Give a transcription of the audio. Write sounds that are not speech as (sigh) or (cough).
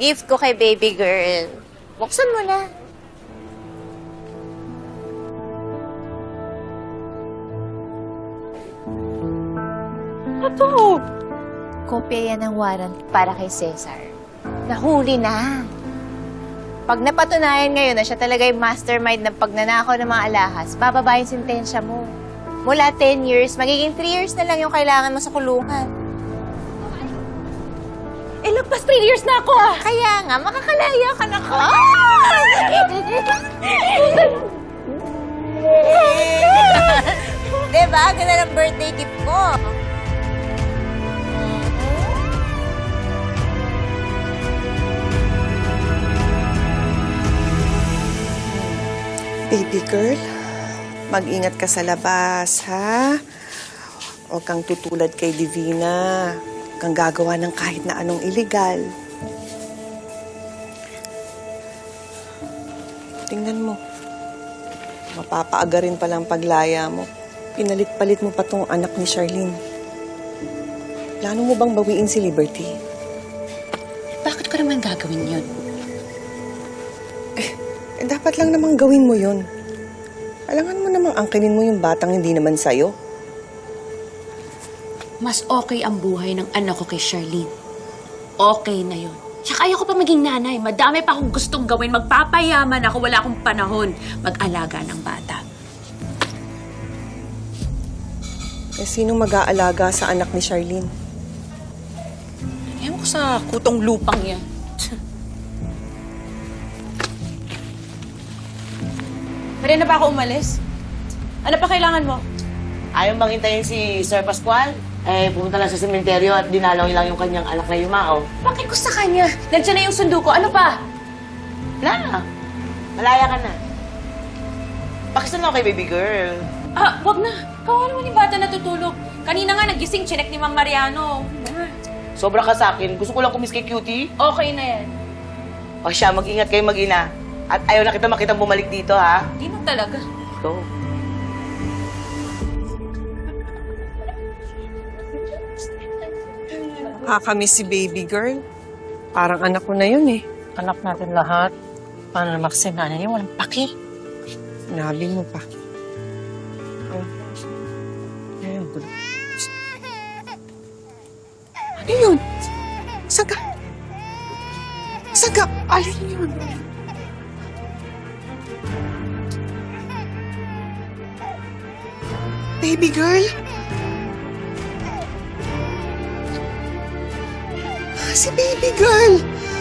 Gift ko kay baby girl. Buksan mo na. Ito! Kopya yan ng warrant para kay Cesar. Nahuli na. Pag napatunayan ngayon na siya talaga yung mastermind ng pagnanakaw ng mga alahas, bababa yung sentensya mo. Mula 10 years, magiging 3 years na lang yung kailangan mo sa kulungan. Lagpas 3 years na ako ah! Kaya nga, makakalaya ka na ko. (laughs) diba? Ganda ng birthday gift ko. Baby girl, mag-ingat ka sa labas, ha? Huwag kang tutulad kay Divina. Kang gagawa ng kahit na anong illegal. Tingnan mo. Mapapaaga rin pala ang paglaya mo. Pinalit-palit mo pa tong anak ni Charlene. Plano mo bang bawiin si Liberty? Bakit ko naman gagawin yun? Eh, dapat lang namang gawin mo yun. Alangan mo namang angkinin mo yung batang hindi naman sa'yo. Mas okay ang buhay ng anak ko kay Charlene. Okay na yun. Tsaka ayoko pa maging nanay. Madami pa akong gustong gawin. Magpapayaman ako. Wala akong panahon mag-alaga ng bata. Eh, sinong mag-aalaga sa anak ni Charlene? Ewan ko sa kutong lupang yan. Pwede na ba ako umalis? Ano pa kailangan mo? Ayaw bang hintayin si Sir Pascual? Eh, pumunta lang sa sementeryo at dinalaw lang yung kanyang anak na yumao. Bakit ko sa kanya? Nandiyan na yung sundo ko. Ano pa? Wala na. Malaya ka na. Pakisan ako kay baby girl. Ah, wag na. Kawa naman yung bata natutulog. Kanina nga nagising, chinek ni Mang Mariano. Sobra ka sa akin. Gusto ko lang kumis kay cutie. Okay na yan. O siya, mag-ingat kayo mag-ina. At ayaw na kita makitang bumalik dito, ha? Di na talaga. Go. Nakakamiss si baby girl. Parang anak ko na yun eh. anak natin lahat. Paano naman kasi nanay niya? Walang paki. Sinabi mo pa. Oh. Ayun. Ano yun? Saga. Saga. Alin yun? Baby girl? Ah, si baby girl.